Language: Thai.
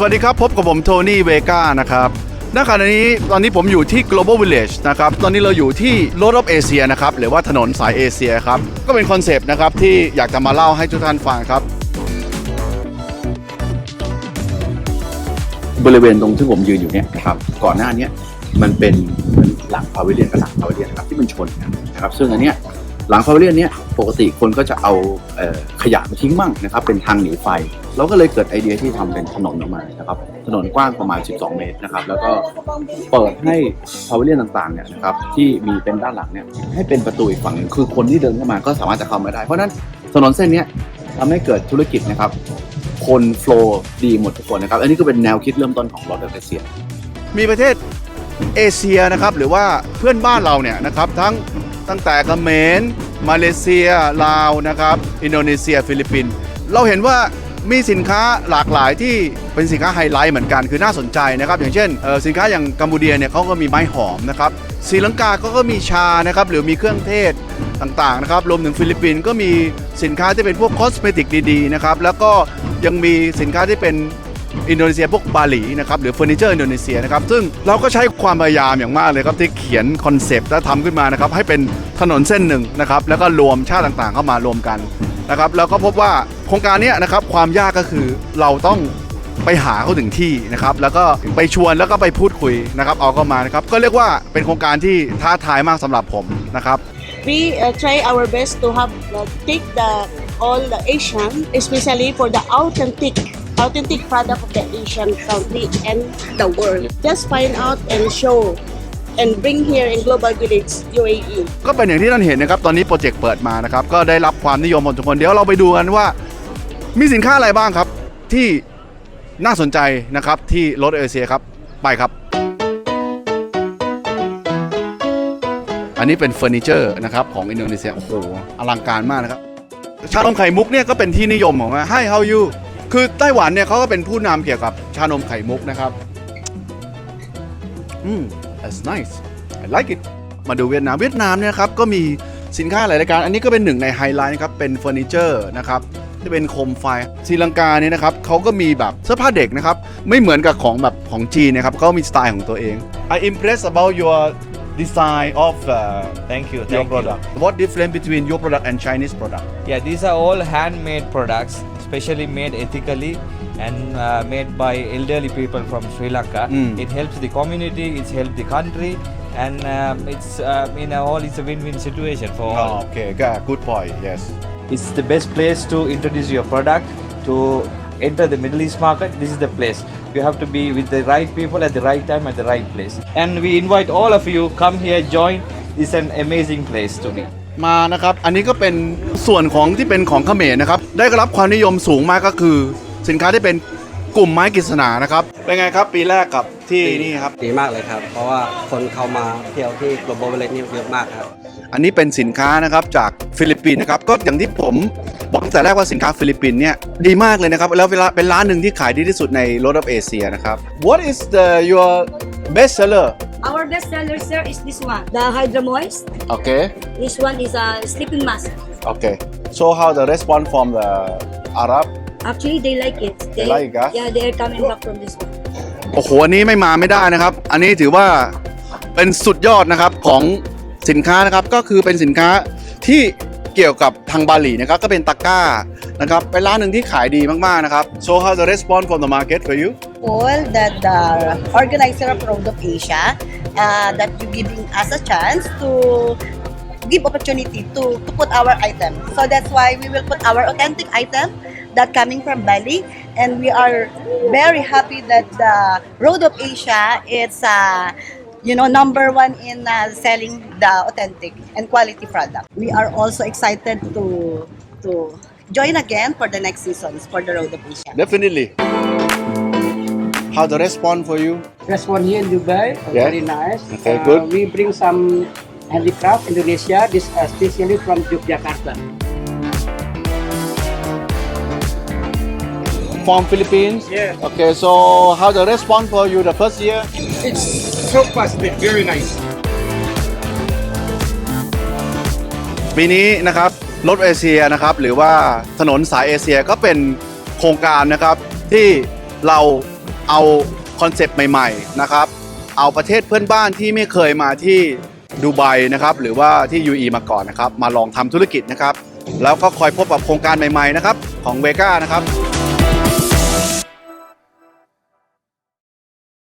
สวัสดีครับ พบกับผมโทนี่เวก้านะครับณขณะนี้ตอนนี้ผมอยู่ที่ global village นะครับ ตอนนี้เราอยู่ที่ road of Asia นะครับ หรือว่าถนนสายเอเชียครับ ก็เป็นคอนเซปต์นะครับ ที่อยากจะมาเล่าให้ทุกท่านฟังครับ บริเวณตรงที่ผมยืนอยู่เนี่ยนะครับ ก่อนหน้านี้มันเป็นมันหลังพาวิเลียนกับหลังพาวิเลียนนะครับที่มันชนกันนะครับ ซึ่งอันเนี้ย หลังพาวิเลียนเนี้ยปกติคนก็จะเอาเออขยะมาทิ้งมั่งนะครับเป็นทางหนีไฟ เราก็เลยเกิดไอเดียที่ทำเป็นถนนออกมานะครับถนนกว้างประมาณ 12 เมตรนะครับแล้วก็เปิดให้พาวิเลียนต่างๆเนี่ยนะครับที่มีเป็นด้านหลังเนี่ยให้เป็นประตูอีกฝั่งหนึ่งคือคนที่เดินเข้ามาก็สามารถจะเข้ามาได้ เพราะนั้นถนนเส้นนี้ทำให้เกิดธุรกิจนะครับคนโฟล์ดีหมดทุกคนนะครับอันนี้ก็เป็นแนวคิดเริ่มต้นของรถเอเชียมีประเทศเอเชียนะครับหรือว่าเพื่อนบ้านเราเนี่ยนะครับทั้ง ตั้งแต่เขมรมาเลเซีย ลาวนะครับ อินโดนีเซีย ฟิลิปปินส์เราเห็นว่ามีสินค้าหลากหลายที่เป็นสินค้าไฮไลท์เหมือนกันคือน่าสนใจนะครับ อย่างเช่นสินค้าอย่างกัมพูเดียเนี่ยเขาก็มีไม้หอมนะครับศรีลังกาก็ก็มีชานะครับหรือมีเครื่องเทศต่างๆนะครับรวมถึงฟิลิปปินส์ก็มีสินค้าที่เป็นพวกคอสเมติกดีๆนะครับแล้วก็ยังมีสินค้าที่เป็น อินโดนีเซียพวกบาหลีนะครับหรือเฟอร์นิเจอร์อินโดนีเซียนะครับซึ่งเราก็ใช้ความพยายามอย่างมากเลยครับที่เขียนคอนเซปต์และทำขึ้นมานะครับให้เป็นถนนเส้นหนึ่งนะครับแล้วก็รวมชาติต่างๆ เข้ามารวมกันนะครับแล้วก็พบว่าโครงการนี้นะครับความยากก็คือเราต้องไปหาเขาถึงที่นะครับแล้วก็ไปชวนแล้วก็ไปพูดคุยนะครับเอาเข้ามานะครับก็เรียกว่าเป็นโครงการที่ท้าทายมากสำหรับผมนะครับ we uh, try our best to have uh, take the all the Asian, especially for the authentic authentic product of the Asian country and the world. Just find out and show and bring here in Global Village UAE. ก็เป็นอย่างที่ท่านเห็นนะครับ ตอนนี้โปรเจกต์เปิดมานะครับ ก็ได้รับความนิยมพอสมควรเดี๋ยวเราไปดูกันว่า มีสินค้าอะไรบ้างครับ ที่น่าสนใจนะครับ ที่รถเอเชียครับ ไปครับ อันนี้เป็นเฟอร์นิเจอร์นะครับของอินโดนีเซีย โอ้โห อลังการมากนะครับ ชานมไข่มุกเนี่ยก็เป็นที่นิยมของว่า Hi how you คือไต้หวันเนี่ยเขาก็เป็นผู้นำเกี่ยวกับชานมไข่มุกนะครับ อืม that's nice I like it มาดูเวียดนาม เวียดนามเนี่ยครับก็มีสินค้าหลายรายการ อันนี้ก็เป็นหนึ่งในไฮไลท์นะครับ เป็นเฟอร์นิเจอร์นะครับที่เป็นโคมไฟศรีลังกาเนี่ยนะครับเขาก็มีแบบเสื้อผ้าเด็กนะครับ ไม่เหมือนกับของแบบของจีนนะครับเขามีสไตล์ของตัวเอง I impress about your design of uh, Thank you. your Thank you. product what difference between your product and Chinese product Yeah, these are all handmade products, specially made ethically and uh, made by elderly people from Sri Lanka. Mm. It helps the community, it's helped the country, and um, it's uh, in a all it's a win-win situation for all. oh, okay yeah, good point yes It's the best place to introduce your product to enter the Middle East market. This is the place. You have to be with the right people at the right time at the right place. And we invite all of you come here, join. It's an amazing place to be. มานะครับ อันนี้ก็เป็นส่วนของที่เป็นของเขมรนะครับ ได้รับความนิยมสูงมากก็คือ สินค้าที่เป็น กลุ่มไม้กฤษณานะครับ เป็นไงครับปีแรกกับที่นี่ครับ ดีมากเลยครับ เพราะว่าคนเข้ามาเที่ยวที่ global village นี่เยอะมากครับ อันนี้เป็นสินค้านะครับจากฟิลิปปินส์นะครับ ก็อย่างที่ผมบอกตั้งแต่แรกว่าสินค้าฟิลิปปินส์เนี่ยดีมากเลยนะครับ แล้วเวลาเป็นร้านหนึ่งที่ขายดีที่สุดใน Road of Asia นะครับ What is the your best seller Our best seller, sir, is this one, the Hydra Moist. Okay This one is a sleeping mask. Okay so how the response from the Arab Actually, they like it. They like, ah? Yeah, they are coming back from this one. โอ้โหอันนี้ไม่มาไม่ได้นะครับ อันนี้ถือว่าเป็นสุดยอดนะครับของสินค้านะครับก็คือเป็นสินค้าที่เกี่ยวกับทางบาหลีนะครับก็เป็นตะกร้านะครับเป็นร้านหนึ่งที่ขายดีมากๆนะครับ so how the response from the market for you All that the organizer of Road of Asia uh, that you giving us a chance to give opportunity to, to put our item. So that's why we will put our authentic item that coming from Bali and we are very happy that the Road of Asia is uh, you know number one in uh, selling the authentic and quality product. We are also excited to to join again for the next seasons for the Road of Asia. definitely how the response for you First one here in Dubai, Yeah. very nice. Okay, Uh, good. We bring some handicraft Indonesia, this uh, especially from Yogyakarta. From Philippines Yeah. okay so how the response for you the first year It's so positive, very nice. ปีนี้นะครับรถเอเชียนะครับหรือว่าถนนสายเอเชียก็เป็นโครงการนะครับที่เราเอาคอนเซปต์ใหม่ๆนะครับเอาประเทศเพื่อนบ้านที่ไม่เคยมาที่ดูไบนะครับหรือว่าที่ UAE มาก่อนนะครับมาลองทำธุรกิจนะครับแล้วก็คอยพบกับโครงการใหม่ๆนะครับของเวก้านะครับ